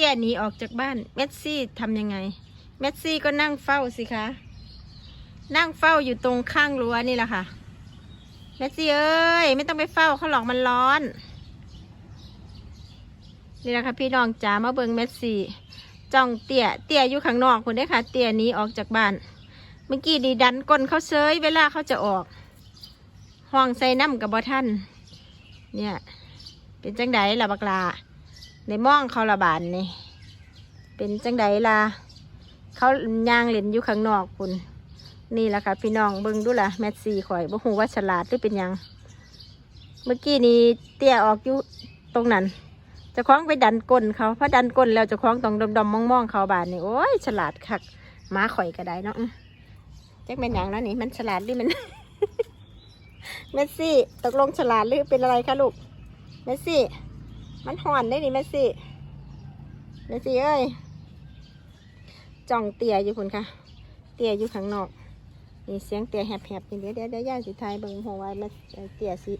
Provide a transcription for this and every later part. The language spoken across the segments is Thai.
ตี้ยหนีออกจากบ้าน เมสซี่ทำยังไง เมสซี่ก็นั่งเฝ้าสิคะ นั่งเฝ้าอยู่ตรงข้างรั้วนี่แหละค่ะ เมสซี่เอ้ย ไม่ต้องไปเฝ้าเขาหรอกมันร้อน นี่แหละค่ะพี่น้องจ๋ามาเบิงเมสซี่จ้องเตี้ย เตี้ยอยู่ข้างนอกคนได้ค่ะ เตี้ยหนีออกจากบ้าน เมื่อกี้ดีดันก้นเขาเซยเวลาเขาจะออก ห้องใส่น้ำกับบอท่านเนี่ย เป็นจังไดล่ะบักลา ในมองเขาละบานนี่เป็นจังไดล่ะเขาย่างเล่นอยู่ข้างนอกคุณนี่แหละค่ะพี่น้องเบิ่งดูล่ะแมสซี่ข่อยบ่ฮู้ว่าฉลาดหรือเป็นยังเมื่อกี้นี้เตี้ยออกอยู่ตรงนั้นจะคล้องไปดันก้นเขาเพราะดันก้นแล้วจะคล้องต้องดมๆมองๆเขาบานนี่โอ้ยฉลาดคักหมาข่อยก็ได้เนาะอื้อจักเป็นยังแล้วนี่มันฉลาดหรือมันเมสซี่ตกลงฉลาดหรือเป็นอะไรคะลูกเมสซี่ มันห่อนได้ดิเมสซี่เมสซี่เอ้ยจ่องเตี่ยอยู่คุณค่ะ เตี่ยอยู่ข้างนอกนี่เสียงเตี่ยแหบๆนี่เดี๋ยวเดี๋ยวเดี๋ยวย่าสิไทยเบิ่งหัวไว้แม่เตี่ยสิ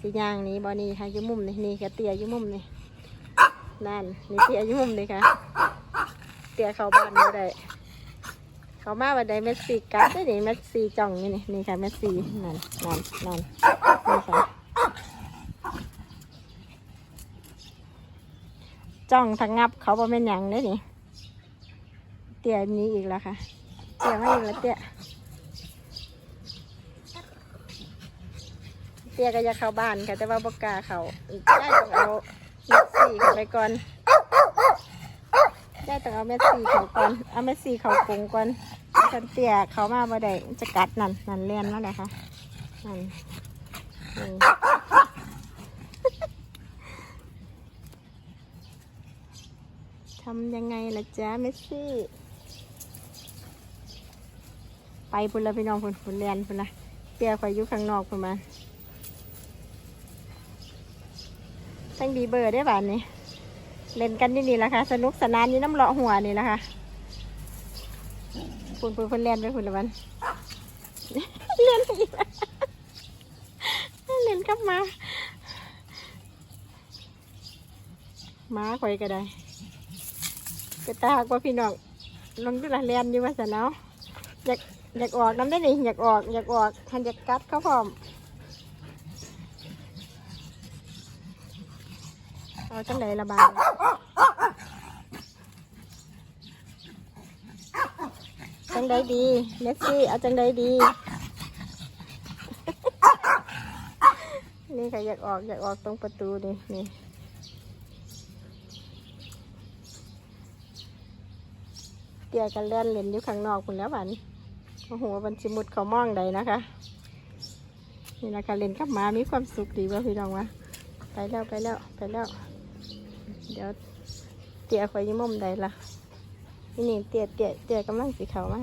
สิย่างนี้บอนี่ค่ะอยู่มุมนี่นี่ค่ะเตี่ยอยู่มุมนี่นั่นนี่เตี่ยอยู่มุมนี่ค่ะ เตี่ยเข้าบ้านไม่ได้เขามาวันใดเมสซี่กัดได้นี่เมสซี่จ่องนี่นี่นี่ค่ะเมสซี่นั่นนั่นนั่นนี่ค่ะ จ้องทังงับเขาบ่เป็นหยังได้นี่ เตี้ยหนี้อีกแล้วค่ะ เตี้ยไม่อีกแล้วเตี้ยเตี้ยก็จะเข้าบ้านค่ะ แต่ว่าบกล้าเขาได้ต้องเอาเม็ดสีเข้าไปก่อน ได้ต้องเอาเม็ดสีเขาก่อน เอาเม็ดสีเขากรงก่อนฉันเตี้ยเขามาบ่ได้จะกัดนั่นนั่นเลียนแล้วแหละค่ะนั่นนี่ ทำยังไงล่ะจ๊ะเมสซี่ ไปพุ่นละพี่น้องพุ่นพุ่นเลียนพุ่นละเตี้ยคอยอยู่ข้างนอกพุ่นมาตั้งบีเบอร์ได้บ้านนี้ เล่นกันที่นี่ละค่ะ สนุกสนานอยู่น้ำเลาะหัวนี่ละค่ะคุณคุณคุณเล่นไปคุณละวันเล่นอีกแล้วเล่นกลับมา ม้าข่อยก็ได้ กระตากว่าพี่น้องลองดูละเล่นอยู่ว่าสนเอาอยากอยากออกน้ำได้นี่อยากออกอยากออกทันอยากกัดเขาพร้อมเอาจังไหนระบายจังใดดีเมสซี่เอาจังใดดี นี่ค่ะอยากออกอยากออกตรงประตูนี่นี่ ตี่ยกันเล่นเล่นอยู่ข้างนอกคุณแล้วบันโอ้โหบันชิมุดเขามองใดนะคะ นี่นะคะเล่นกับหมามีความสุขดีว่าพี่น้องวะไปแล้วไปแล้วไปแล้ว เดี๋ยวเตี่ยคอยยิ้มมุมใดล่ะนี่นี่เตี้ยเตี้ยเตี้ยกำลังสีขาวมา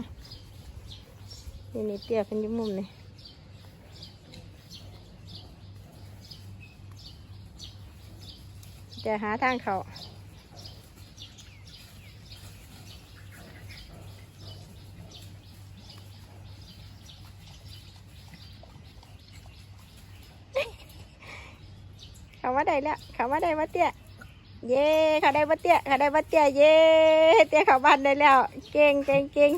นี่นี่เตี้ยเป็นยุ่มุมนี่เดี๋ยวหาทางเขา เขามาได้แล้วเขามาได้มาเตี้ยเย่เขาได้บัเตี้ยเขาได้บัเตี้ยเย่เตี้ยเขาบ้านได้แล้ว เก่งเก่งเก่ง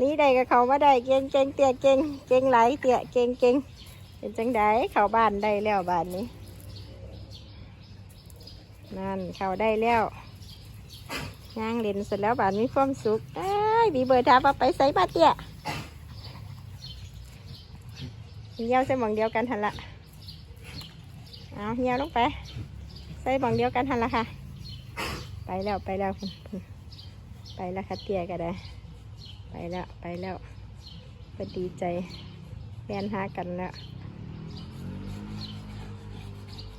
นี่ได้กับเขามาได้เก่งเก่งเตี้ยเก่งเก่งไหลเตี้ยเก่งเก่งเป็นจังไดเขาบ้านได้แล้วบ้านนี้ นั่นเขาได้แล้วย่างเล่นเสร็จแล้วบ้านมีความสุขเอ้บีเบอร์ทาไปใส่บัเตี้ยเหี่ยวใส่หมองเดียวกันทันละ เอาเหี่ยวลงไป ใส่บังเดียวกันทันละค่ะ ไปแล้วไปแล้วไปแล้วค่ะเตี้ยก็ได้ ไปแล้วไปแล้วก็ดีใจแฟนหากันแล้ว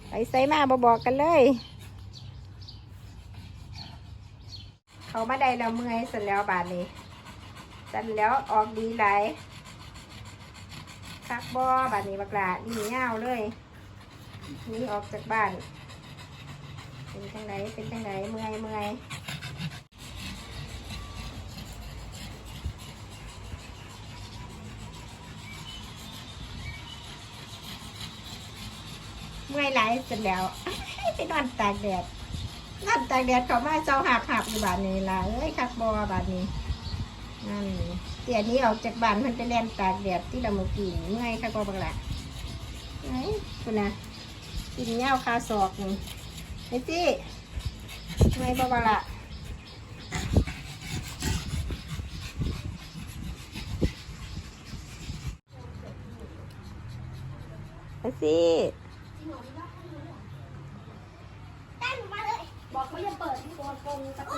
ไปใส่มาบบอกกันเลย เขามาได้แล้วเมื่อยสร็จแล้วบาทนี้สร็จแล้วออกดีหลคักบอบาทนี้บักลาดีเงาวเลย หนีออกจากบ้าน เป็นจังไดเป็นจังไดเมื่อยเมื่อยเมื่อยหลายเสร็จแล้วไปนอนตากแดดนั่นตากแดดเขามาเจ้าหักหักอยู่บานนี้ล่ะเอ้ยคักบอบานนี้นั่นเตี่ยนี้ออกจากบ้านมันไปแล่นตากแดดที่ละเมุกีเมื่อยคักบอบักละไหนคุณนะ กินเง่าคาศอกนี่ไอ้ตี้เมื่อยบ่บักละไอ้ตี้ได้หนูมาเลย บอกเขาอย่าเปิดตัวกงตะกุ